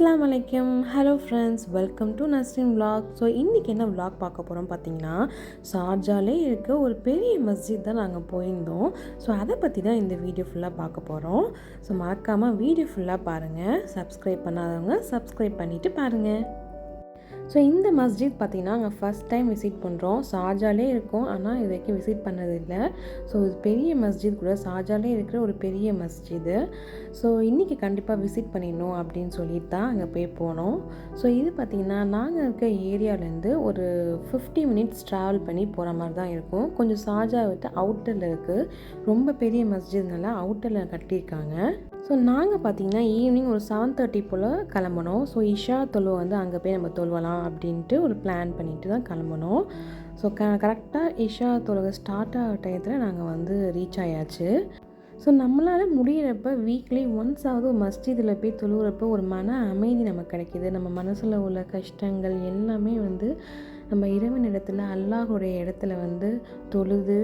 அஸ்லாம் வலைக்கம் hello friends welcome to Nasrin vlog so இன்றைக்கி என்ன விலாக் பார்க்க போகிறோம் பார்த்தீங்கன்னா ஷார்ஜாலே இருக்க ஒரு பெரிய மஸ்ஜித் தான் நாங்கள் போயிருந்தோம். ஸோ அதை பற்றி தான் இந்த வீடியோ ஃபுல்லாக பார்க்க போகிறோம் ஸோ மறக்காமல் வீடியோ ஃபுல்லாக பாருங்கள் சப்ஸ்கிரைப் பண்ணாதவங்க சப்ஸ்கிரைப் பண்ணிவிட்டு பாருங்கள் ஸோ இந்த மஸ்ஜித் பார்த்திங்கன்னா நாங்கள் ஃபஸ்ட் டைம் விசிட் பண்ணுறோம் ஷாஜாலே இருக்கோம். ஆனால் இது வரைக்கும் விசிட் பண்ணதில்லை. ஸோ இது பெரிய மஸ்ஜித் கூட. ஷாஜாலே இருக்கிற ஒரு பெரிய மஸ்ஜிது. ஸோ இன்றைக்கி கண்டிப்பாக விசிட் பண்ணிடணும் அப்படின்னு சொல்லிட்டு தான் அங்கே போய் போனோம். ஸோ இது பார்த்திங்கன்னா நாங்கள் இருக்க ஏரியாவிலேருந்து ஒரு ஃபிஃப்டி மினிட்ஸ் ட்ராவல் பண்ணி போகிற மாதிரி தான் இருக்கும். கொஞ்சம் ஷாஜா விட்டு அவுட்டரில் இருக்குது ரொம்ப பெரிய மஸ்ஜித்னால அவுட்டரில் கட்டியிருக்காங்க. ஸோ நாங்கள் பார்த்தீங்கன்னா ஈவினிங் ஒரு செவன் தேர்ட்டி போல் கிளம்புனோம். ஸோ இஷா தொழுவை வந்து அங்கே போய் நம்ம தொழுவலாம் அப்படின்ட்டு ஒரு பிளான் பண்ணிட்டு தான் கிளம்புனோம். ஸோ க கரெக்டாக இஷா தொழுகை ஸ்டார்ட் ஆகிற டயத்தில் நாங்கள் வந்து ரீச் ஆயாச்சு. ஸோ நம்மளால் முடியிறப்ப வீக்லி ஒன்ஸ் ஆகுது ஒரு மஸ்ஜிதில் போய் தொழுகிறப்ப ஒரு மன அமைதி நமக்கு கிடைக்கிது. நம்ம மனசில் உள்ள கஷ்டங்கள் எல்லாமே வந்து நம்ம இறைவன் இடத்துல அல்லாஹுடைய இடத்துல வந்து தொழுது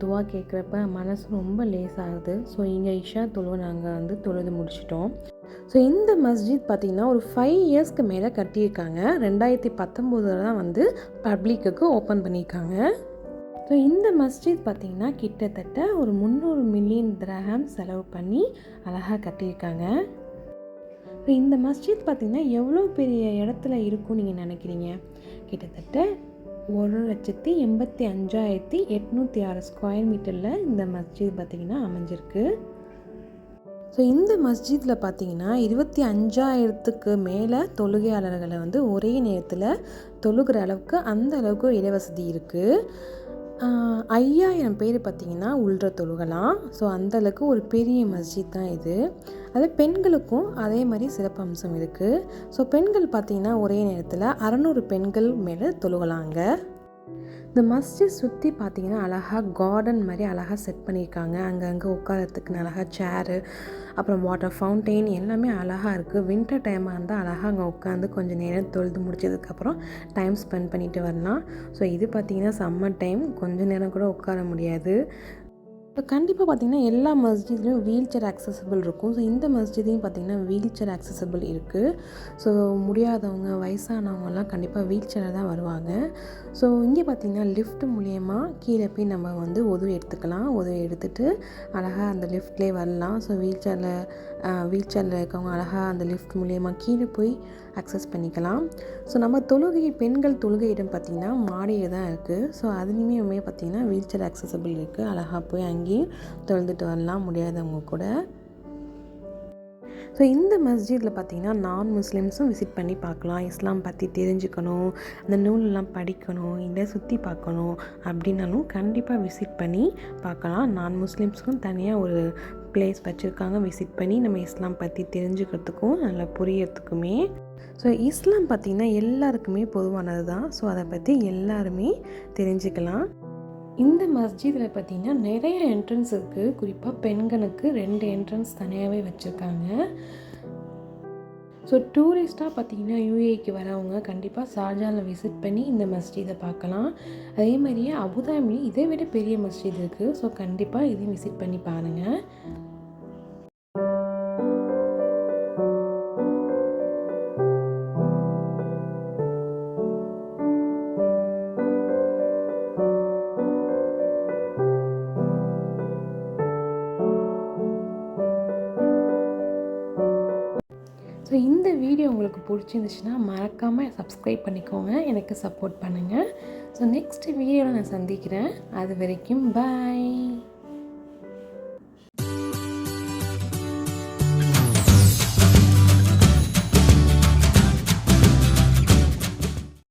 துவா கேட்குறப்ப மனசு ரொம்ப லேசாகுது. ஸோ இங்கே இஷா தொழுவை நாங்கள் வந்து தொழுது முடிச்சிட்டோம். ஸோ இந்த மஸ்ஜித் பார்த்திங்கன்னா ஒரு ஃபைவ் இயர்ஸ்க்கு மேலே கட்டியிருக்காங்க. ரெண்டாயிரத்தி பத்தொம்போதில் தான் வந்து பப்ளிக்குக்கு ஓப்பன் பண்ணியிருக்காங்க. ஸோ இந்த மஸ்ஜித் பார்த்திங்கன்னா கிட்டத்தட்ட ஒரு முந்நூறு மில்லியன் திரகம் செலவு பண்ணி அழகாக கட்டியிருக்காங்க. இப்போ இந்த மஸ்ஜித் பார்த்திங்கன்னா எவ்வளோ பெரிய இடத்துல இருக்கும் நீங்கள் நினைக்கிறீங்க? கிட்டத்தட்ட ஒரு லட்சத்தி எண்பத்தி அஞ்சாயிரத்தி எட்நூற்றி ஆறு ஸ்கொயர் மீட்டரில் இந்த மஸ்ஜித் பார்த்திங்கன்னா அமைஞ்சிருக்கு. ஸோ இந்த மஸ்ஜிதில் பார்த்தீங்கன்னா இருபத்தி அஞ்சாயிரத்துக்கு மேலே தொழுகையாளர்களை வந்து ஒரே நேரத்தில் தொழுகிற அளவுக்கு அந்த அளவுக்கு இடவசதி இருக்குது ஐயாயிரம் பேர் பார்த்திங்கன்னா உள்ற தொழுகலாம். ஸோ அந்தளவுக்கு ஒரு பெரிய மஸ்ஜித் தான் இது. அது பெண்களுக்கும் அதே மாதிரி சிறப்பம்சம் இருக்குது ஸோ பெண்கள் பார்த்திங்கன்னா ஒரே நேரத்தில் அறநூறு பெண்கள் மேலே தொழுகலாங்க. இந்த மஸ்ஜித் சுற்றி பார்த்தீங்கன்னா அழகாக கார்டன் மாதிரி அழகாக செட் பண்ணியிருக்காங்க. அங்கங்கே உட்காரத்துக்கு அழகாக சேரு அப்புறம் வாட்டர் ஃபவுண்டெயின் எல்லாமே அழகாக இருக்குது வின்டர் டைமாக இருந்தால் அழகாக அங்கே உட்காந்து கொஞ்சம் நேரம் தொழுது முடிச்சதுக்கப்புறம் டைம் ஸ்பெண்ட் பண்ணிட்டு வரலாம். ஸோ இது பார்த்திங்கன்னா சம்மர் டைம் கொஞ்சம் நேரம் கூட உட்கார முடியாது. இப்போ கண்டிப்பாக பார்த்திங்கன்னா எல்லா மஸ்ஜித்லேயும் வீல் சேர் அக்சசபிள் இருக்கும். ஸோ இந்த மஸ்ஜிதையும் பார்த்திங்கன்னா வீல் சேர் அக்சசபிள் இருக்குது ஸோ முடியாதவங்க வயசானவங்கலாம் கண்டிப்பாக வீல் சேரில் தான் வருவாங்க. ஸோ இங்கே பார்த்திங்கன்னா லிஃப்ட் மூலயமா கீழே போய் நம்ம வந்து உதவி எடுத்துக்கலாம். உதவி எடுத்துகிட்டு அழகாக அந்த லிஃப்ட்லேயே வரலாம். ஸோ வீல் சேரில் வீல் சேரில் இருக்கவங்க அழகாக அந்த லிஃப்ட் மூலயமா கீழே போய் அக்சஸ் பண்ணிக்கலாம். ஸோ நம்ம தொழுகை பெண்கள் தொழுகை இடம் பார்த்திங்கன்னா மாடியில் தான் இருக்குது ஸோ அதுலேயுமே பார்த்திங்கன்னா வீல் சேர் அக்சசபிள் இருக்குது அழகாக போய் வாங்கி தொழுதுட்டு வரலாம் முடியாதவங்க கூட. ஸோ இந்த மஸ்ஜிதில் பார்த்திங்கன்னா நான் முஸ்லீம்ஸும் விசிட் பண்ணி பார்க்கலாம். இஸ்லாம் பற்றி தெரிஞ்சுக்கணும் அந்த நூலெல்லாம் படிக்கணும் இல்லை சுற்றி பார்க்கணும் அப்படின்னாலும் கண்டிப்பாக விசிட் பண்ணி பார்க்கலாம். நான் முஸ்லீம்ஸுக்கும் தனியாக ஒரு பிளேஸ் வச்சுருக்காங்க. விசிட் பண்ணி நம்ம இஸ்லாம் பற்றி தெரிஞ்சுக்கிறதுக்கும் நல்லா புரியறதுக்குமே. ஸோ இஸ்லாம் பார்த்திங்கன்னா எல்லாருக்குமே பொதுவானது தான் ஸோ அதை பற்றி எல்லாருமே தெரிஞ்சுக்கலாம். இந்த மஸ்ஜிதில் பார்த்திங்கன்னா நிறைய என்ட்ரன்ஸ் இருக்குது குறிப்பாக பெண்களுக்கு ரெண்டு என்ட்ரன்ஸ் தனியாகவே வச்சுருக்காங்க. ஸோ டூரிஸ்ட்டாக பார்த்தீங்கன்னா யூஏக்கு வரவங்க கண்டிப்பாக ஷார்ஜாவில் விசிட் பண்ணி இந்த மஸ்ஜிதை பார்க்கலாம். அதே மாதிரியே அபுதாபிலையும் இதை விட பெரிய மஸ்ஜித் இருக்குது ஸோ கண்டிப்பாக இதையும் விசிட் பண்ணி பாருங்கள் ஸோ இந்த வீடியோ உங்களுக்கு பிடிச்சிருந்துச்சுன்னா மறக்காமல் சப்ஸ்கிரைப் பண்ணிக்கோங்க. எனக்கு சப்போர்ட் பண்ணுங்கள் ஸோ நெக்ஸ்ட் வீடியோவில் நான் சந்திக்கிறேன். அது வரைக்கும் பாய்